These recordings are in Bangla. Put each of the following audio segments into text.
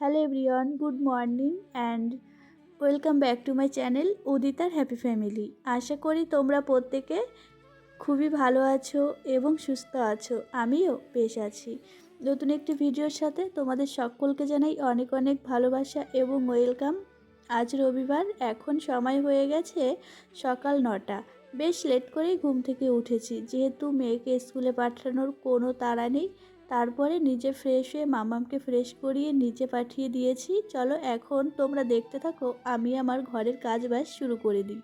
Hello everyone good morning and welcome back to my channel উদিতার happy family আশা করি তোমরা প্রত্যেকে খুবই ভালো আছো এবং সুস্থ আছো। আমিও বেশ আছি। নতুন একটি ভিডিওর সাথে তোমাদের সকলকে জানাই অনেক অনেক ভালোবাসা এবং ওয়েলকাম আজ রবিবার, এখন সময় হয়ে গেছে সকাল নটা। বেশ লেট করেই ঘুম থেকে উঠেছি। যেহেতু মেয়েকে স্কুলে পাঠানোর কোনো তাড়া নেই তারপরে নিজে ফ্রেশ হয়ে মামামকে ফ্রেশ করিয়ে নিচে পাঠিয়ে দিয়েছি। চলো এখন তোমরা দেখতে থাকো, আমি আমার ঘরের কাজ বাজ শুরু করে দিই।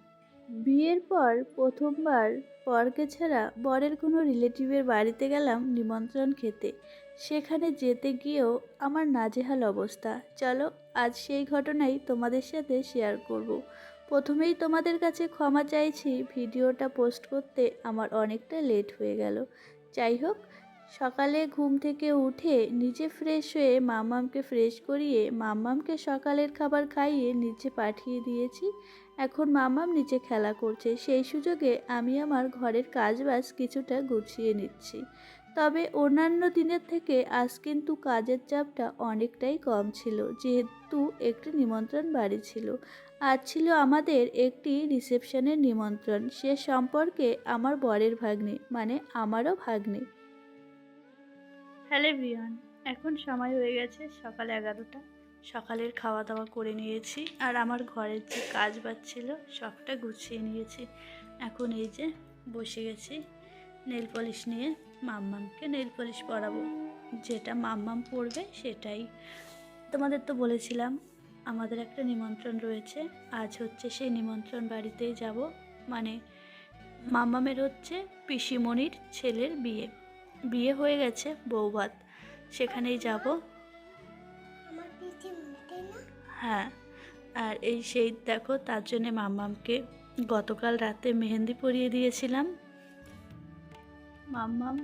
বিয়ের পর প্রথমবার পরকে ছাড়া বরের কোনো রিলেটিভের বাড়িতে গেলাম নিমন্ত্রণ খেতে। সেখানে যেতে গিয়েও আমার নাজেহাল অবস্থা। চলো আজ সেই ঘটনাই তোমাদের সাথে শেয়ার করব। প্রথমেই তোমাদের কাছে ক্ষমা চাইছি, ভিডিওটা পোস্ট করতে আমার অনেকটা লেট হয়ে গেল। যাই হোক সকালে ঘুম থেকে উঠে নিজে ফ্রেশ হয়ে মাম্মামকে ফ্রেশ করিয়ে মাম্মামকে সকালের খাবার খাইয়ে নিচে পাঠিয়ে দিয়েছি। এখন মাম্মাম নিচে খেলা করছে। সেই সুযোগে আমি আমার ঘরের কাজবাজ কিছুটা গুছিয়ে নিচ্ছি। তবে অন্যান্য দিনের থেকে আজ কিন্তু কাজের চাপটা অনেকটাই কম ছিল। যেহেতু একটি নিমন্ত্রণ বাড়ি ছিল। আজ ছিল আমাদের একটি রিসেপশনের নিমন্ত্রণ। সে সম্পর্কে আমার বরের ভাগ্নে মানে আমারও ভাগ্নে। হ্যালো এভরিওয়ান, এখন সময় হয়ে গেছে সকাল এগারোটা। সকালের খাওয়া দাওয়া করে নিয়েছি আর আমার ঘরের যে কাজ বাজছিল সবটা গুছিয়ে নিয়েছি। এখন এই যে বসে গেছি নেল পলিশ নিয়ে মাম্মামকে নেল পলিশ পরাবো। যেটা মাম্মাম পরবে সেটাই। তোমাদের তো বলেছিলাম, আমাদের একটা নিমন্ত্রণ রয়েছে। আজ হচ্ছে সেই নিমন্ত্রণ বাড়িতেই যাব। মানে মাম্মামের হচ্ছে পিসিমণির ছেলের বিয়ে। বিয়ে হয়ে গেছে বৌভাত। সেখানেই যাব। হ্যাঁ আর এই সেই দেখো তার জন্যে মাম্মামকে গতকাল রাতে মেহেন্দি পরিয়ে দিয়েছিলাম। মাম্মাম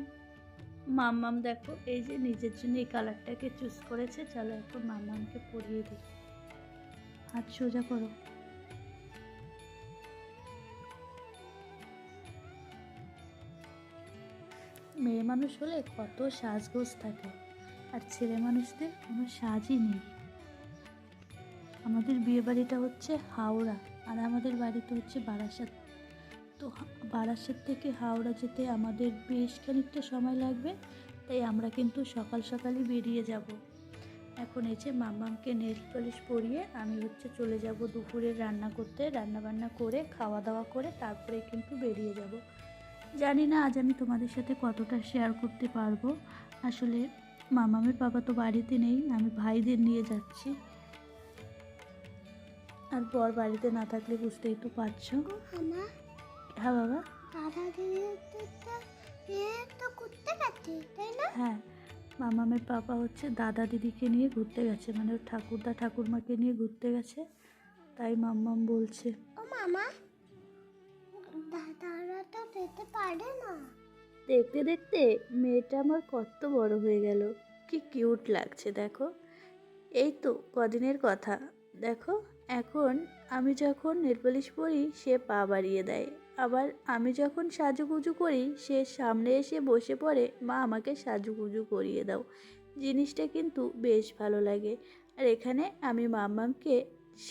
মাম্মাম দেখো এই যে নিজের জন্য এই কালারটাকে চুজ করেছে চলো একটু মাম্মামকে পরিয়ে দিই। হাত সোজা করো। মেয়ে মানুষ হলে কত সাজগোজ থাকে, আর ছেলে মানুষদের কোনো সাজই নেই। আমাদের বিয়ে বাড়িটা হচ্ছে হাওড়া, আর আমাদের বাড়িতে হচ্ছে বারাসাত। তো বারাসাত থেকে হাওড়া যেতে আমাদের বেশ খানিকটা সময় লাগবে, তাই আমরা কিন্তু সকাল সকালই বেরিয়ে যাব। এখন এই যে মাম্মামকে নেল পলিশ পরিয়ে আমি হচ্ছে চলে যাব দুপুরে রান্না করতে রান্না বান্না করে, খাওয়া দাওয়া করে, তারপরে কিন্তু বেরিয়ে যাব। জানি না আজ আমি তোমাদের সাথে কতটা শেয়ার করতে পারব। আসলে মামামের বাবা তো বাড়িতে নেই আমি ভাইদের নিয়ে যাচ্ছি। আর বর বাড়িতে না থাকলে বুঝতেই তো পারছ। হ্যাঁ বাবা। হ্যাঁ মামামের পাপা হচ্ছে দাদা দিদিকে নিয়ে ঘুরতে গেছে মানে ওর ঠাকুরদা ঠাকুরমাকে নিয়ে ঘুরতে গেছে। তাই মাম্মাম বলছে। ও মামা। দাদারা তো যেতে পারে না। দেখতে দেখতে মেয়েটা আমার কত বড় হয়ে গেল। কি কিউট লাগছে দেখো। এই তো কদিনের কথা। দেখো এখন আমি যখন নেলপলিশ পরি সে পা বাড়িয়ে দেয়। আবার আমি যখন সাজুগুজু করি সে সামনে এসে বসে পড়ে মা আমাকে সাজুগুজু করিয়ে দাও। জিনিসটা কিন্তু বেশ ভালো লাগে। আর এখানে আমি মাম্মামকে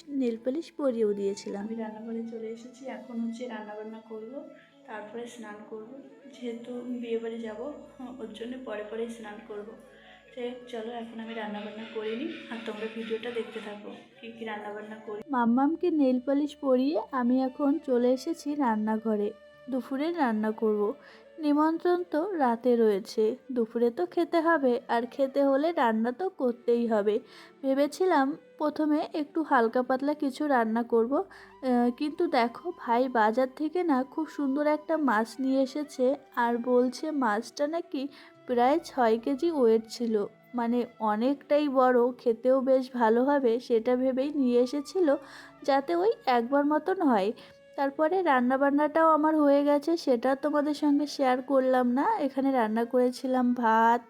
নেলপলিশ পরিয়েও দিয়েছিলাম। আমি রান্নাঘরে চলে এসেছি। এখন হচ্ছে রান্নাবান্না করব। তারপরে স্নান করব। যেহেতু বিয়েবাড়ি যাব হ্যাঁ, ওর জন্য পরে পরে স্নান করব। যাই চলো এখন আমি রান্নাবান্না করিনি আর তোমরা ভিডিওটা দেখতে থাকো কী কী রান্নাবান্না করি। মাম্মামকে নেল পালিশ পরিয়ে আমি এখন চলে এসেছি রান্নাঘরে। দুপুরে রান্না করব। নিমন্ত্রণ তো রাতে রয়েছে। দুপুরে তো খেতে হবে, আর খেতে হলে রান্না তো করতেই হবে। ভেবেছিলাম প্রথমে একটু হালকা পাতলা কিছু রান্না করব কিন্তু দেখো ভাই বাজার থেকে না খুব সুন্দর একটা মাছ নিয়ে এসেছে, আর বলছে মাছটা নাকি প্রায় ছয় কেজি ওয়েট ছিল। মানে অনেকটাই বড়, খেতেও বেশ ভালো হবে, সেটা ভেবেই নিয়ে এসেছিল, যাতে ওই একবার মতন হয়। তারপরে রান্নাবান্নাটাও আমার হয়ে গেছে, সেটা তোমাদের সঙ্গে শেয়ার করলাম না। এখানে রান্না করেছিলাম ভাত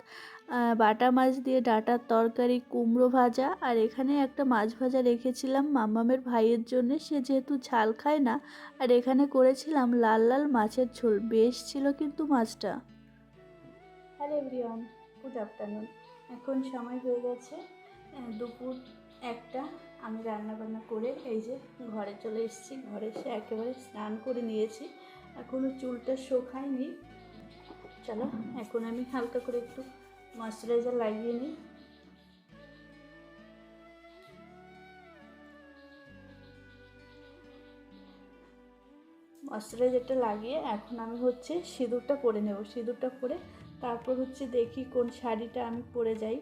বাটা মাছ দিয়ে ডাঁটার তরকারি, কুমড়ো ভাজা, আর এখানে একটা মাছ ভাজা রেখেছিলাম মাম্মামের ভাইয়ের জন্য, সে যেহেতু ঝাল খায় না, আর এখানে করেছিলাম লাল লাল মাছের ঝোল, বেশ ছিল কিন্তু মাছটা। হ্যালো এভরিওয়ান গুড আফটারনুন এখন সময় হয়ে গেছে দুপুর একটা আমি রান্না বান্না করে এই যে ঘরে চলে এসেছি। ঘরে এসে একেবারে স্নান করে নিয়েছি। এখনও চুলটা শোকায়নি। চলো, এখন আমি হালকা করে একটু ময়শ্চারাইজার লাগিয়ে নিই। ময়শ্চারাইজারটা লাগিয়ে এখন আমি হচ্ছে সিঁদুরটা পরে নেব। সিঁদুরটা পরে তারপর হচ্ছে দেখি কোন শাড়িটা আমি পরে যাই।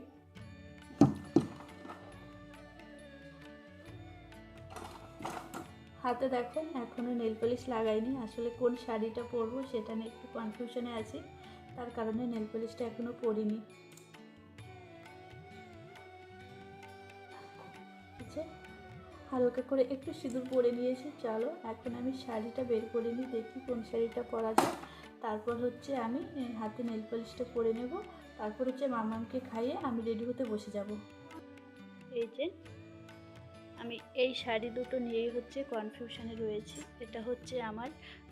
হাতে দেখো এখনও নেল পলিশ লাগাইনি। আসলে কোন শাড়িটা পরবো সেটা নিয়ে একটু কনফিউশনে আছি। তার কারণে নেল পলিশটা এখনও পরিনি। আচ্ছা হালকা করে একটু সিঁদুর পরে নিয়েছি, চলো। এখন আমি শাড়িটা বের করে নিই, দেখি কোন শাড়িটা পরা যায়। তারপর হচ্ছে আমি হাতে নেল পলিশটা পরে নেব। তারপর হচ্ছে মামামকে খাইয়ে আমি রেডি হতে বসে যাব। এই যে আমি এই শাড়ি দুটো নিয়েই হচ্ছে কনফিউশনে রয়েছি। এটা হচ্ছে আমার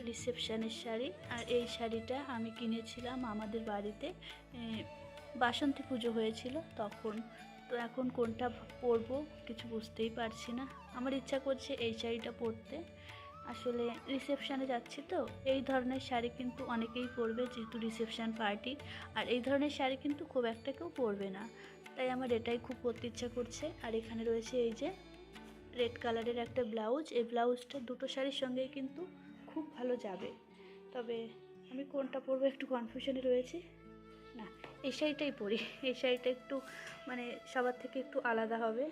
রিসেপশানের শাড়ি আর এই শাড়িটা আমি কিনেছিলাম আমাদের বাড়িতে বাসন্তী পুজো হয়েছিল তখন। তো এখন কোনটা পরবো কিছু বুঝতেই পারছি না। আমার ইচ্ছা করছে এই শাড়িটা পরতে। আসলে রিসেপশানে যাচ্ছি তো, এই ধরনের শাড়ি কিন্তু অনেকেই পরবে যেহেতু রিসেপশান পার্টি আর এই ধরনের শাড়ি কিন্তু খুব একটা কেউ পরবে না। তাই আমার এটাই খুব পরতে ইচ্ছা করছে। আর এখানে রয়েছে এই যে রেড কালারের একটা ব্লাউজ। এই ব্লাউজটা দুটো শাড়ির সঙ্গেই কিন্তু খুব ভালো যাবে। তবে আমি কোনটা পরবো একটু কনফিউশনে রয়েছি। না, এই শাড়িটাই পরি। এই শাড়িটা একটু মানে সবার থেকে একটু আলাদা হবে।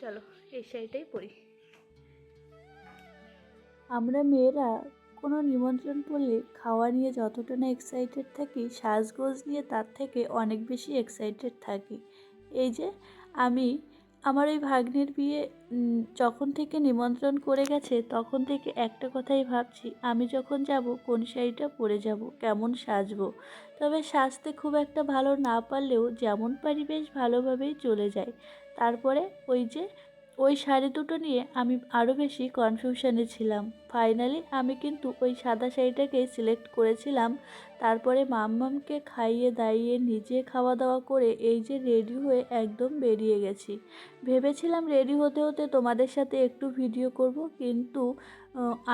চলো, এই শাড়িটাই পরি। আমরা মেয়েরা কোনো নিমন্ত্রণ পড়লে খাওয়া নিয়ে যতটা না এক্সাইটেড থাকি, সাজগোজ নিয়ে তার থেকে অনেক বেশি এক্সাইটেড থাকি। এই যে, আমি আমার ওই ভাগ্নের বিয়ে যখন থেকে নিমন্ত্রণ করে গেছে, তখন থেকে একটা কথাই ভাবছি, আমি যখন যাব, কোন শাড়িটা পরে যাব, কেমন সাজবো? তবে সাজতে খুব একটা ভালো না পারলেও যেমন পারি বেশ ভালোভাবেই চলে যায় তারপরে ওই যে ওই শাড়ি দুটো নিয়ে আমি আরও বেশি কনফিউশনে ছিলাম। ফাইনালি আমি কিন্তু ওই সাদা শাড়িটাকেই সিলেক্ট করেছিলাম। তারপরে মাম্মামকে খাইয়ে দাইয়ে নিজে খাওয়া দাওয়া করে এই যে রেডি হয়ে একদম বেরিয়ে গেছি। ভেবেছিলাম রেডি হতে হতে তোমাদের সাথে একটু ভিডিও করব, কিন্তু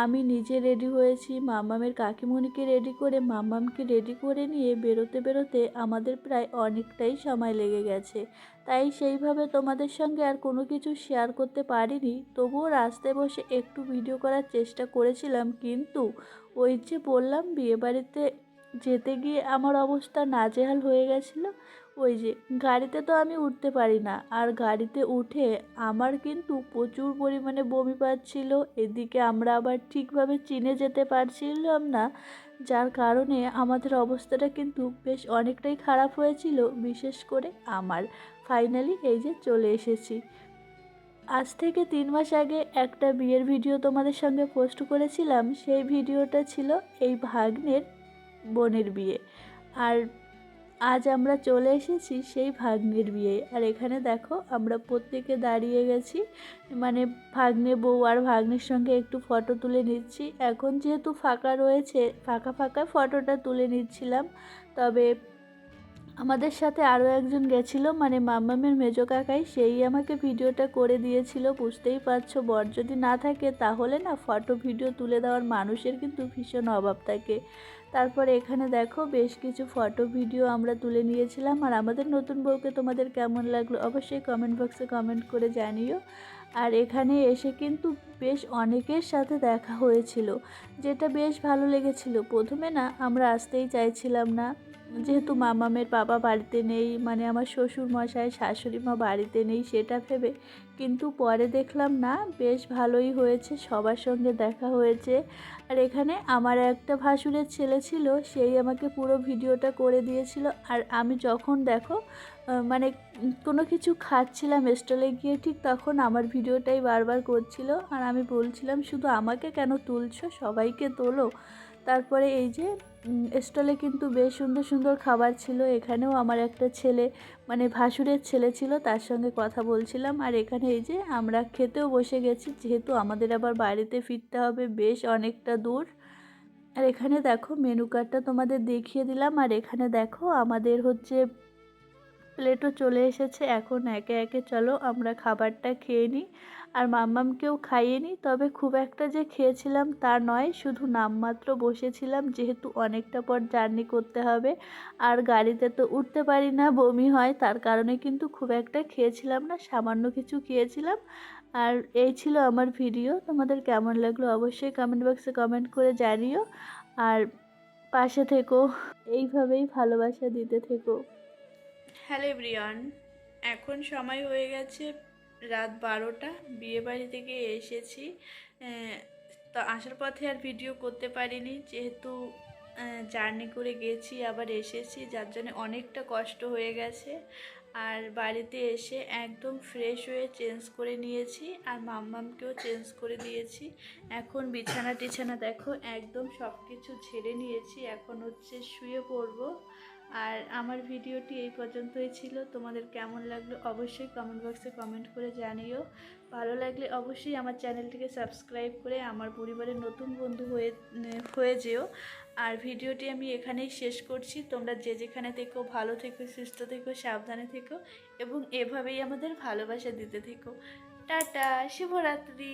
আমি নিজে রেডি হয়েছি। মামামের কাকিমণিকে রেডি করে মামামকে রেডি করে নিয়ে বেরোতে বেরোতে আমাদের প্রায় অনেকটাই সময় লেগে গেছে। তাই সেইভাবে তোমাদের সঙ্গে আর কোনো কিছু শেয়ার করতে পারিনি। তবুও রাস্তায় বসে একটু ভিডিও করার চেষ্টা করেছিলাম, কিন্তু ওই যে বললাম, বিয়েবাড়িতে যেতে গিয়ে আমার অবস্থা নাজেহাল হয়ে গেছিল। ওই যে, গাড়িতে তো আমি উঠতে পারি না। আর গাড়িতে উঠে আমার কিন্তু প্রচুর পরিমাণে বমি পাচ্ছিল। এদিকে আমরা আবার ঠিকভাবে চিনে যেতে পারছিলাম না, যার কারণে আমাদের অবস্থাটা কিন্তু বেশ অনেকটাই খারাপ হয়েছিল। বিশেষ করে আমার। ফাইনালি এই যে চলে এসেছি। আজ থেকে তিন মাস আগে একটা বিয়ের ভিডিও তোমাদের সঙ্গে পোস্ট করেছিলাম। সেই ভিডিওটা ছিল এই ভাগ্নের বোনের বিয়ে। আর আজ আমরা চলে এসেছি সেই ভাগ্নের বিয়ে। আর এখানে দেখো, আমরা প্রত্যেকে দাঁড়িয়ে গেছি। মানে ভাগ্নে বউ আর ভাগ্নের সঙ্গে একটু ফটো তুলে নিচ্ছি। এখন যেহেতু ফাঁকা রয়েছে, ফাঁকা ফাঁকা ফটোটা তুলে নিচ্ছিলাম। তবে আমাদের সাথে আরও একজন গেছিল মানে মাম্মামের মেজো কাকাই, সেই আমাকে ভিডিওটা করে দিয়েছিল, বুঝতেই পারছ। বর যদি না থাকে, তাহলে না ফটো, ভিডিও তুলে দেওয়ার মানুষের কিন্তু ভীষণ অভাব থাকে। তারপর এখানে দেখো, বেশ কিছু ফটো, ভিডিও আমরা তুলে নিয়েছিলাম। আর আমাদের নতুন বউকে তোমাদের কেমন লাগল, অবশ্যই কমেন্ট বক্সে কমেন্ট করে জানিও। আর এখানে এসে কিন্তু বেশ অনেকের সাথে দেখা হয়েছিল, যেটা বেশ ভালো লেগেছিল। প্রথমে না, আমরা আসতেই চাইছিলাম না। যেহেতু মামামের বাবা বাড়িতে নেই মানে আমার শ্বশুর মশাই শাশুড়ি মা বাড়িতে নেই সেটা ভেবে কিন্তু পরে দেখলাম না, বেশ ভালোই হয়েছে, সবার সঙ্গে দেখা হয়েছে। আর এখানে আমার একটা ভাসুরের ছেলে ছিল, সেই আমাকে পুরো ভিডিওটা করে দিয়েছিল। আর আমি যখন দেখো মানে কোনো কিছু খাচ্ছিলাম স্টলে গিয়ে ঠিক তখন আমার ভিডিওটাই বারবার করছিল আর আমি বলছিলাম, শুধু আমাকে কেন তুলছো? সবাইকে তোলো। তারপরে এই যে স্টলে কিন্তু বেশ সুন্দর সুন্দর খাবার ছিল। এখানেও আমার একটা ছেলে মানে ভাসুরের ছেলে ছিল, তার সঙ্গে কথা বলছিলাম। আর এখানে এই যে, আমরা খেতেও বসে গেছি, যেহেতু আমাদের আবার বাড়িতে ফিরতে হবে বেশ অনেকটা দূর। আর এখানে দেখো, মেনু কার্ডটা তোমাদের দেখিয়ে দিলাম। আর এখানে দেখো, আমাদের হচ্ছে প্লেটও চলে এসেছে। এখন একে একে চলো, আমরা খাবারটা খেয়ে নিই। আর মাম্মামকেও খাইয়ে নিই। তবে খুব একটা যে খেয়েছিলাম তা নয়, শুধু নামমাত্র বসেছিলাম। যেহেতু অনেকটা পর জার্নি করতে হবে। আর গাড়িতে তো উঠতে পারি না, বমি হয়। তার কারণে কিন্তু খুব একটা খেয়েছিলাম না, সামান্য কিছু খেয়েছিলাম। আর এই ছিল আমার ভিডিও। তোমাদের কেমন লাগল অবশ্যই কমেন্ট বক্সে কমেন্ট করে জানিও। আর পাশে থেকো। এইভাবেই ভালোবাসা দিতে থেকো। হ্যালো এভরিওয়ান, এখন সময় হয়ে গেছে রাত বারোটা, বিয়েবাড়ি থেকে এসেছি। তো আসার পথে আর ভিডিও করতে পারিনি, যেহেতু জার্নি করে গেছি, আবার এসেছি, যার জন্য অনেকটা কষ্ট হয়ে গেছে। আর বাড়িতে এসে একদম ফ্রেশ হয়ে চেঞ্জ করে নিয়েছি, আর মাম্মামকেও চেঞ্জ করে দিয়েছি। এখন বিছানা টিছানা দেখো, একদম সব কিছু ছেড়ে নিয়েছি, এখন হচ্ছে শুয়ে পড়ব। আর আমার ভিডিওটি এই পর্যন্তই ছিল। তোমাদের কেমন লাগল অবশ্যই কমেন্ট বক্সে কমেন্ট করে জানিও। ভালো লাগলে অবশ্যই আমার চ্যানেলটিকে সাবস্ক্রাইব করে আমার পরিবারের নতুন বন্ধু হয়ে হয়ে যেও। আর ভিডিওটি আমি এখানেই শেষ করছি। তোমরা যে যেখানে থেকো, ভালো থেকো, সুস্থ থেকো, সাবধানে থেকো এবং এভাবেই আমাদের ভালোবাসা দিতে থেকো। টাটা, শুভরাত্রি।